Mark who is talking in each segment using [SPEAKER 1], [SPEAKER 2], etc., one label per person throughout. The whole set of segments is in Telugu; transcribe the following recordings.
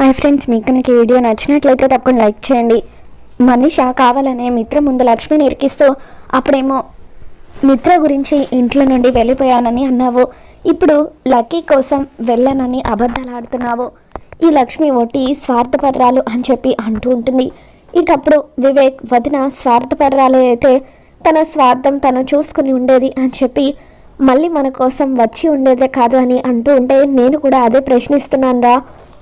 [SPEAKER 1] హాయ్ ఫ్రెండ్స్ మీకు కనుక వీడియో నచ్చినట్లయితే తప్పకుండా లైక్ చేయండి. మనిష కావాలనే మిత్ర ముందు లక్ష్మిని ఇరికిస్తూ అప్పుడేమో మిత్ర గురించి ఇంట్లో నుండి వెళ్ళిపోయానని అన్నావు. ఇప్పుడు లక్కీ కోసం వెళ్ళానని అబద్ధాలు ఆడుతున్నావు. ఈ లక్ష్మి ఒట్టి స్వార్థపర్రాలు అని చెప్పి అంటూ ఉంటుంది. ఇకప్పుడు వివేక్ వదిన స్వార్థపర్రాలు అయితే తన స్వార్థం తను చూసుకుని ఉండేది అని చెప్పి మళ్ళీ మన కోసం వచ్చి ఉండేదే కాదు అని అంటూ ఉంటే నేను కూడా అదే ప్రశ్నిస్తున్నాను రా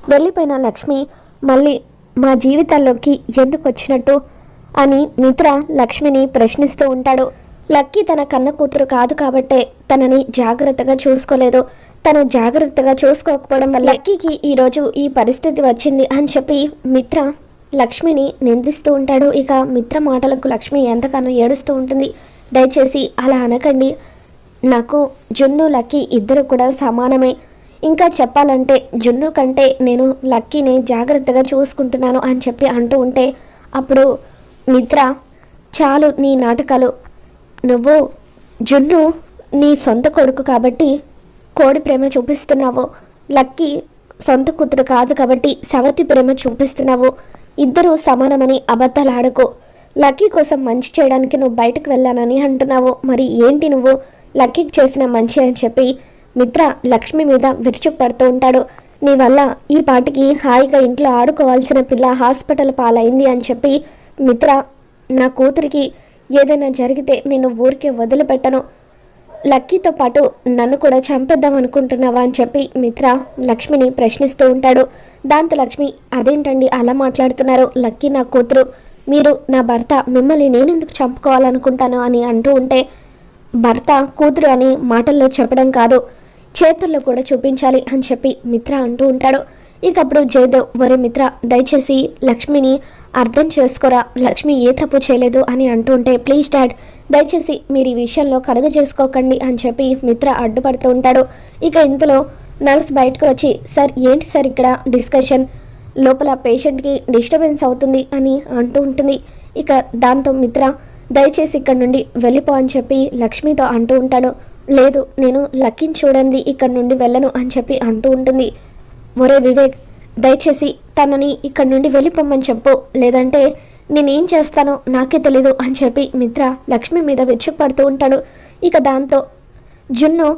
[SPEAKER 1] వెళ్ళిపోయిన లక్ష్మి మళ్ళీ మా జీవితాల్లోకి ఎందుకు వచ్చినట్టు? అని మిత్ర లక్ష్మిని ప్రశ్నిస్తూ ఉంటాడు. లక్కీ తన కన్న కూతురు కాదు కాబట్టే తనని జాగ్రత్తగా చూసుకోలేదు. తను జాగ్రత్తగా చూసుకోకపోవడం వల్ల లక్కీకి ఈరోజు ఈ పరిస్థితి వచ్చింది అని చెప్పి మిత్ర లక్ష్మిని నిందిస్తూ ఉంటాడు. ఇక మిత్ర మాటలకు లక్ష్మి ఎంతగానో ఏడుస్తూ ఉంటుంది. దయచేసి అలా అనకండి. నాకు జున్ను లక్కీ ఇద్దరు కూడా సమానమే. ఇంకా చెప్పాలంటే జున్ను కంటే నేను లక్కీని జాగ్రత్తగా చూసుకుంటున్నాను అని చెప్పి అంటూ ఉంటే అప్పుడు మిత్ర చాలు నీ నాటకాలు. నువ్వు జున్ను నీ సొంత కొడుకు కాబట్టి కోడి ప్రేమ చూపిస్తున్నావు. లక్కీ సొంత కూతురు కాదు కాబట్టి సవతి ప్రేమ చూపిస్తున్నావు. ఇద్దరూ సమానమని అబద్ధాలు ఆడకు. లక్కీ కోసం మంచి చేయడానికి నువ్వు బయటకు వెళ్ళానని అంటున్నావు. మరి ఏంటి నువ్వు లక్కీకి చేసిన మంచి అని చెప్పి మిత్ర లక్ష్మి మీద విరుచుకుపడుతూ ఉంటాడు. నీ వల్ల ఈ పాటికి హాయిగా ఇంట్లో ఆడుకోవాల్సిన పిల్ల హాస్పిటల్ పాలైంది అని చెప్పి మిత్ర నా కూతురికి ఏదైనా జరిగితే నేను ఊరికే వదిలిపెట్టను. లక్కీతో పాటు నన్ను కూడా చంపేద్దాం అనుకుంటున్నావా అని చెప్పి మిత్ర లక్ష్మిని ప్రశ్నిస్తూ ఉంటాడు. దాంతో లక్ష్మి అదేంటండి అలా మాట్లాడుతున్నారు? లక్కీ నా కూతురు. మీరు నా భర్త మిమ్మల్ని నేను ఎందుకు చంపుకోవాలనుకుంటాను? అని అంటూ ఉంటే భర్త కూతురు అని మాటల్లో చెప్పడం కాదు. చేతుల్లో కూడా చూపించాలి అని చెప్పి మిత్ర అంటూ ఉంటాడు. ఇక అప్పుడు జయదేవ్ వరే మిత్ర దయచేసి లక్ష్మిని అర్థం చేసుకోరా? లక్ష్మి ఏ తప్పు చేయలేదు అని అంటూ ఉంటే ప్లీజ్ డాడ్ దయచేసి మీరు ఈ విషయంలో కలుగ చేసుకోకండి అని చెప్పి మిత్ర అడ్డుపడుతూ ఉంటాడు. ఇక ఇంతలో నర్స్ బయటకు వచ్చి సార్ ఏంటి సార్ ఇక్కడ డిస్కషన్? లోపల పేషెంట్కి డిస్టర్బెన్స్ అవుతుంది అని అంటూ ఉంటుంది. ఇక దాంతో మిత్ర దయచేసి ఇక్కడ నుండి వెళ్ళిపో అని చెప్పి లక్ష్మితో అంటూ ఉంటాడు. లేదు నేను లక్కీని చూడండి ఇక్కడ నుండి వెళ్ళను అని చెప్పి అంటూ ఉంటుంది. ఒరే వివేక్ దయచేసి తనని ఇక్కడ నుండి వెళ్ళిపోమ్మని చెప్పు. లేదంటే నేనేం చేస్తానో నాకే తెలీదు అని చెప్పి మిత్ర లక్ష్మి మీద విచ్చుపడుతూ ఉంటాడు. ఇక దాంతో జున్ను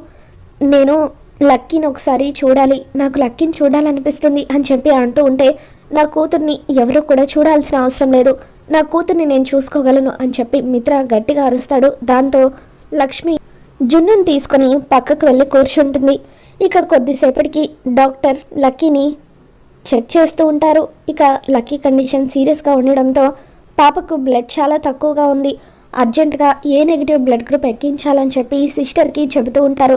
[SPEAKER 1] నేను లక్కీని ఒకసారి చూడాలి నాకు లక్కీని చూడాలనిపిస్తుంది అని చెప్పి అంటూ ఉంటే నా కూతుర్ని ఎవరు కూడా చూడాల్సిన అవసరం లేదు. నా కూతుర్ని నేను చూసుకోగలను అని చెప్పి మిత్ర గట్టిగా అరుస్తాడు. దాంతో లక్ష్మి జున్నును తీసుకొని పక్కకు వెళ్ళి కూర్చుంటుంది. ఇక కొద్దిసేపటికి డాక్టర్ లక్కీని చెక్ చేస్తూ ఉంటారు. ఇక లక్కీ కండిషన్ సీరియస్గా ఉండడంతో పాపకు బ్లడ్ చాలా తక్కువగా ఉంది. అర్జెంటుగా ఏ నెగిటివ్ బ్లడ్ గ్రూప్ ఎక్కించాలని చెప్పి సిస్టర్కి చెబుతూ ఉంటారు.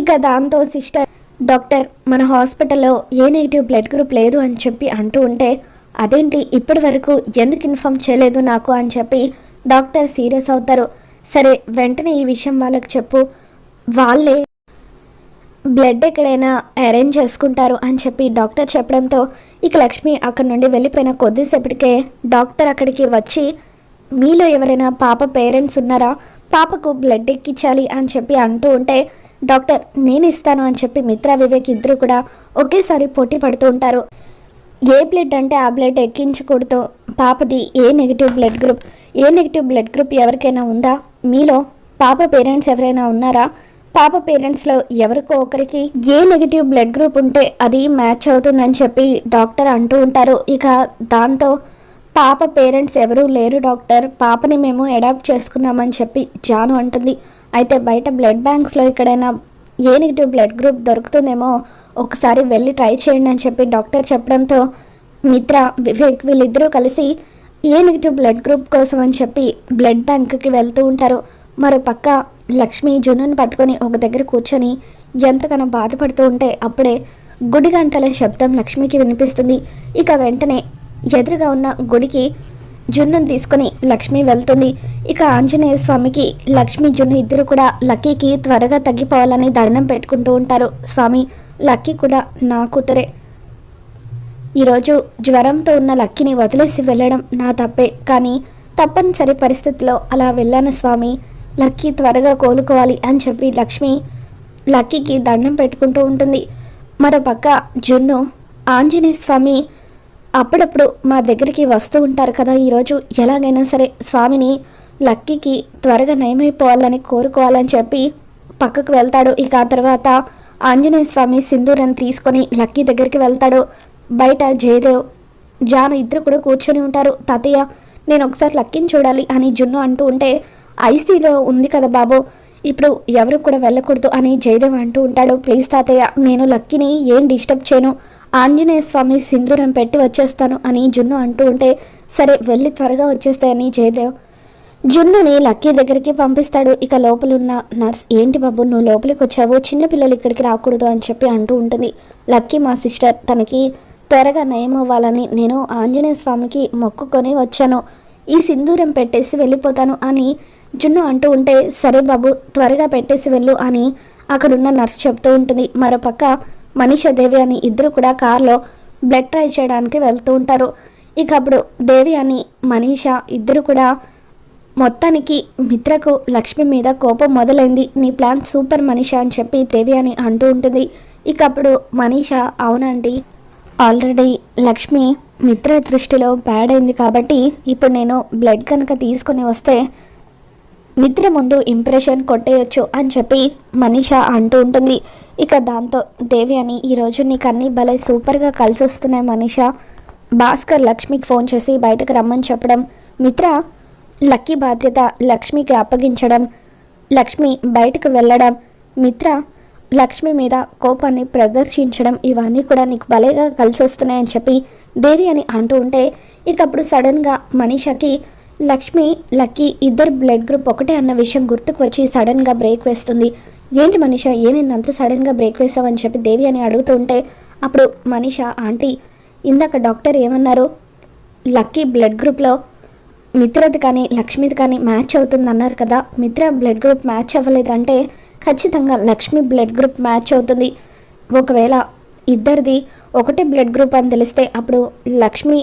[SPEAKER 1] ఇక దాంతో సిస్టర్ డాక్టర్ మన హాస్పిటల్లో ఏ నెగిటివ్ బ్లడ్ గ్రూప్ లేదు అని చెప్పి అంటూ ఉంటే అదేంటి? ఇప్పటి వరకు ఎందుకు ఇన్ఫామ్ చేయలేదు నాకు అని చెప్పి డాక్టర్ సీరియస్ అవుతారు. సరే వెంటనే ఈ విషయం వాళ్ళకి చెప్పు. వాళ్ళే బ్లడ్ ఎక్కడైనా అరేంజ్ చేసుకుంటారు అని చెప్పి డాక్టర్ చెప్పడంతో ఇక లక్ష్మి అక్కడ నుండి వెళ్ళిపోయిన కొద్దిసేపటికే డాక్టర్ అక్కడికి వచ్చి మీలో ఎవరైనా పాప పేరెంట్స్ ఉన్నారా? పాపకు బ్లడ్ ఎక్కించాలి అని చెప్పి అంటూ ఉంటే డాక్టర్ నేను ఇస్తాను అని చెప్పి మిత్ర వివేక్ ఇద్దరు కూడా ఒకేసారి పోటీ పడుతూ ఉంటారు. ఏ బ్లడ్ అంటే ఆ బ్లడ్ ఎక్కించకూడదు. పాపది A negative blood group A negative blood group ఎవరికైనా ఉందా? మీలో పాప పేరెంట్స్ ఎవరైనా ఉన్నారా? పాప పేరెంట్స్లో ఎవరికో ఒకరికి ఏ నెగిటివ్ బ్లడ్ గ్రూప్ ఉంటే అది మ్యాచ్ అవుతుందని చెప్పి డాక్టర్ అంటూ ఉంటారు. ఇక దాంతో పాప పేరెంట్స్ ఎవరూ లేరు డాక్టర్. పాపని మేము అడాప్ట్ చేసుకున్నామని చెప్పి జాను అంటుంది. అయితే బయట బ్లడ్ బ్యాంక్స్లో ఎక్కడైనా ఏ నెగిటివ్ బ్లడ్ గ్రూప్ దొరుకుతుందేమో ఒకసారి వెళ్ళి ట్రై చేయండి అని చెప్పి డాక్టర్ చెప్పడంతో మిత్ర వివేక్ వీళ్ళిద్దరూ కలిసి ఏ నెగిటివ్ బ్లడ్ గ్రూప్ కోసం అని చెప్పి బ్లడ్ బ్యాంక్కి వెళ్తూ ఉంటారు. మరో పక్క లక్ష్మి జున్నుని పట్టుకొని ఒక దగ్గర కూర్చొని ఎంతగానో బాధపడుతూ ఉంటే అప్పుడే గుడి గంటల శబ్దం లక్ష్మికి వినిపిస్తుంది. ఇక వెంటనే ఎదురుగా ఉన్న గుడికి జున్నును తీసుకొని లక్ష్మి వెళ్తుంది. ఇక ఆంజనేయ స్వామికి లక్ష్మి జున్ను ఇద్దరు కూడా లక్కీకి త్వరగా తగ్గిపోవాలని దండం పెట్టుకుంటూ ఉంటారు. స్వామి లక్కీ కూడా నా కూతురే. ఈరోజు జ్వరంతో ఉన్న లక్కీని వదిలేసి వెళ్ళడం నా తప్పే. కానీ తప్పనిసరి పరిస్థితిలో అలా వెళ్ళాను స్వామి. లక్కీ త్వరగా కోలుకోవాలి అని చెప్పి లక్ష్మి లక్కీకి దండం పెట్టుకుంటూ ఉంటుంది. మరో పక్క జున్ను ఆంజనేయ స్వామి అప్పుడప్పుడు మా దగ్గరికి వస్తూ ఉంటారు కదా ఈరోజు. ఎలాగైనా సరే స్వామిని లక్కీకి త్వరగా నయమైపోవాలని కోరుకోవాలని చెప్పి పక్కకు వెళ్తాడు. ఇక ఆ తర్వాత ఆంజనేయ స్వామి సింధూరం తీసుకొని లక్కీ దగ్గరికి వెళ్తాడు. బయట జయదేవ్ జాను ఇద్దరు కూడా కూర్చొని ఉంటారు. తాతయ్య నేను ఒకసారి లక్కీని చూడాలి అని జున్ను అంటూ ఉంటే ఐసీలో ఉంది కదా బాబు ఇప్పుడు ఎవరు కూడా వెళ్ళకూడదు అని జయదేవ్ అంటూ ఉంటాడు. ప్లీజ్ తాతయ్య నేను లక్కీని ఏం డిస్టర్బ్ చేయను ఆంజనేయ స్వామి సింధూరం పెట్టి వచ్చేస్తాను అని జున్ను అంటూ ఉంటే సరే వెళ్ళి త్వరగా వచ్చేస్తాయని జయదేవ్. జున్నుని లక్కీ దగ్గరికి పంపిస్తాడు. ఇక లోపలున్న నర్స్ ఏంటి బాబు నువ్వు లోపలికి వచ్చావు? చిన్నపిల్లలు ఇక్కడికి రాకూడదు అని చెప్పి అంటూ ఉంటుంది. లక్కీ మా సిస్టర్ తనకి త్వరగా నయం అవ్వాలని నేను ఆంజనేయ స్వామికి మొక్కుకొని వచ్చాను. ఈ సింధూరం పెట్టేసి వెళ్ళిపోతాను అని జున్ను అంటూ ఉంటే సరే బాబు త్వరగా పెట్టేసి వెళ్ళు అని అక్కడున్న నర్స్ చెప్తూ ఉంటుంది. మరోపక్క మనీషా దేవి అని ఇద్దరు కూడా కార్లో బ్లడ్ ట్రై చేయడానికి వెళ్తూ ఉంటారు. ఇక అప్పుడు దేవి అని మనీష ఇద్దరు కూడా మొత్తానికి మిత్రకు లక్ష్మి మీద కోపం మొదలైంది. నీ ప్లాన్ సూపర్ మనీష అని చెప్పి దేవి అని అంటూ ఉంటుంది. ఇక అప్పుడు మనీష అవునండి ఆల్రెడీ లక్ష్మి మిత్ర దృష్టిలో బ్యాడ్ అయింది కాబట్టి ఇప్పుడు నేను బ్లడ్ కనుక తీసుకొని వస్తే మిత్ర ముందు ఇంప్రెషన్ కొట్టేయొచ్చు అని చెప్పి మనీష అంటూ ఉంటుంది. ఇక దాంతో దేవి అని ఈరోజు నీకు అన్నీ భలే సూపర్గా కలిసి వస్తున్నాయి మనీష. భాస్కర్ లక్ష్మికి ఫోన్ చేసి బయటకు రమ్మని చెప్పడం మిత్ర లక్కీ బాధ్యత లక్ష్మికి అప్పగించడం లక్ష్మి బయటకు వెళ్ళడం మిత్ర లక్ష్మి మీద కోపాన్ని ప్రదర్శించడం ఇవన్నీ కూడా నీకు భలేగా కలిసి వస్తున్నాయని చెప్పి దేవి అని అంటూ ఉంటే ఇక అప్పుడు సడన్గా మనీషాకి లక్ష్మి లక్కీ ఇద్దరు బ్లడ్ గ్రూప్ ఒకటే అన్న విషయం గుర్తుకు వచ్చి సడన్గా బ్రేక్ వేస్తుంది. ఏంటి మనీష ఏమైంది అంత సడన్గా బ్రేక్ వేసావని చెప్పి దేవి అని అడుగుతూ ఉంటే అప్పుడు మనీష ఆంటీ ఇందాక డాక్టర్ ఏమన్నారు? లక్కీ బ్లడ్ గ్రూప్లో మిత్రది కానీ లక్ష్మిది కానీ మ్యాచ్ అవుతుంది అన్నారు కదా మిత్ర బ్లడ్ గ్రూప్ మ్యాచ్ అవ్వలేదంటే ఖచ్చితంగా లక్ష్మి బ్లడ్ గ్రూప్ మ్యాచ్ అవుతుంది. ఒకవేళ ఇద్దరిది ఒకటే బ్లడ్ గ్రూప్ అని తెలిస్తే అప్పుడు లక్ష్మి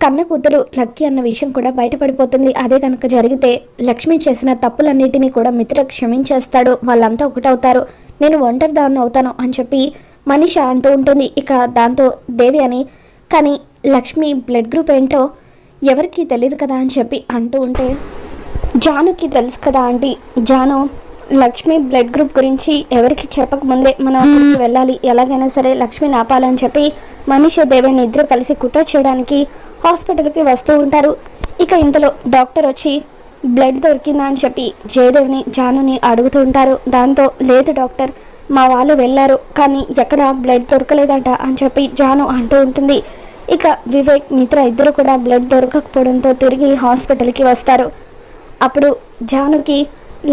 [SPEAKER 1] కన్న కూతురు లక్కీ అన్న విషయం కూడా బయటపడిపోతుంది. అదే కనుక జరిగితే లక్ష్మి చేసిన తప్పులన్నిటినీ కూడా మిత్ర క్షమించేస్తాడు. వాళ్ళంతా ఒకటవుతారు. నేను ఒంటరిదాన్ని అవుతాను అని చెప్పి మనిష అంటూ ఉంటుంది. ఇక దాంతో దేవి అని కానీ లక్ష్మి బ్లడ్ గ్రూప్ ఏంటో ఎవరికీ తెలియదు కదా అని చెప్పి అంటూ ఉంటే జానుకి తెలుసు కదా aunty. Janu Lakshmi blood group గురించి ఎవరికి చెప్పకముందే మనం అక్కడికి వెళ్ళాలి. ఎలాగైనా సరే లక్ష్మిని ఆపాలని చెప్పి మనీష దేవేని ఇద్దరు కలిసి కుట్ర చేయడానికి హాస్పిటల్కి వస్తూ ఉంటారు. ఇక ఇంతలో డాక్టర్ వచ్చి బ్లడ్ దొరికిందా అని చెప్పి జయదేవ్ని జానుని అడుగుతూ ఉంటారు. దాంతో లేదు డాక్టర్ మా వాళ్ళు వెళ్ళారు కానీ ఎక్కడ బ్లడ్ దొరకలేదంట అని చెప్పి జాను అంటూ ఉంటుంది. ఇక వివేక్ మిత్ర ఇద్దరు కూడా బ్లడ్ దొరకకపోవడంతో తిరిగి హాస్పిటల్కి వస్తారు. అప్పుడు జానుకి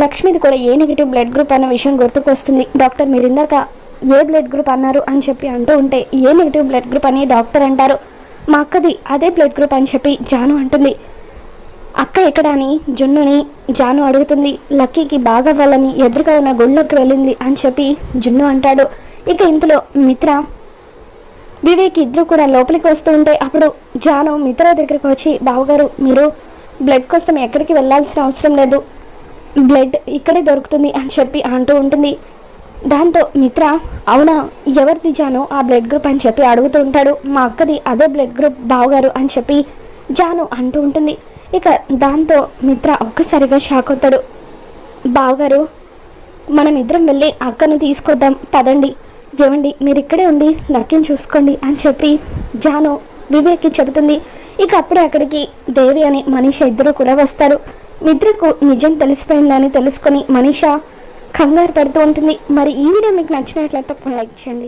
[SPEAKER 1] లక్ష్మిది కూడా ఏ నెగిటివ్ బ్లడ్ గ్రూప్ అన్న విషయం గుర్తుకొస్తుంది. డాక్టర్ మీరు ఇందాక ఏ బ్లడ్ గ్రూప్ అన్నారు అని చెప్పి అంటూ ఉంటే ఏ నెగిటివ్ బ్లడ్ గ్రూప్ అని డాక్టర్ అంటారు. మా అక్కది అదే బ్లడ్ గ్రూప్ అని చెప్పి జాను అంటుంది. అక్క ఎక్కడ అని? జున్నుని జాను అడుగుతుంది. లక్కీకి బాగా వాళ్ళని ఎదురుగా ఉన్న గుళ్ళోకి వెళ్ళింది అని చెప్పి జున్ను అంటాడు. ఇక ఇంతలో మిత్ర వివేక్ ఇద్దరు కూడా లోపలికి వస్తూ ఉంటే అప్పుడు జాను మిత్ర దగ్గరికి వచ్చి బావగారు మీరు బ్లడ్ కోసం ఎక్కడికి వెళ్ళాల్సిన అవసరం లేదు. బ్లడ్ ఇక్కడే దొరుకుతుంది అని చెప్పి అంటూ ఉంటుంది. దాంతో మిత్ర అవునా ఎవరిది జాను ఆ బ్లడ్ గ్రూప్ అని చెప్పి అడుగుతూ ఉంటాడు. మా అక్కది అదే బ్లడ్ గ్రూప్ బావగారు అని చెప్పి జాను అంటూ ఉంటుంది. ఇక దాంతో మిత్ర ఒక్కసారిగా షాక్ అవుతాడు. బావగారు మనం ఇద్దరం వెళ్ళి అక్కను తీసుకొద్దాం పదండి. ఏమండి మీరు ఇక్కడే ఉండి లక్కీని చూసుకోండి అని చెప్పి జాను వివేక్కి చెబుతుంది. ఇక అప్పుడే అక్కడికి దేవి అని మనీష ఇద్దరు కూడా వస్తారు. నిద్రకు నిజం తెలిసిపోయిందని తెలుసుకొని మనీష కంగారు పడుతూ ఉంటుంది. మరి ఈ వీడియో మీకు నచ్చినట్లయితే లైక్ చేయండి.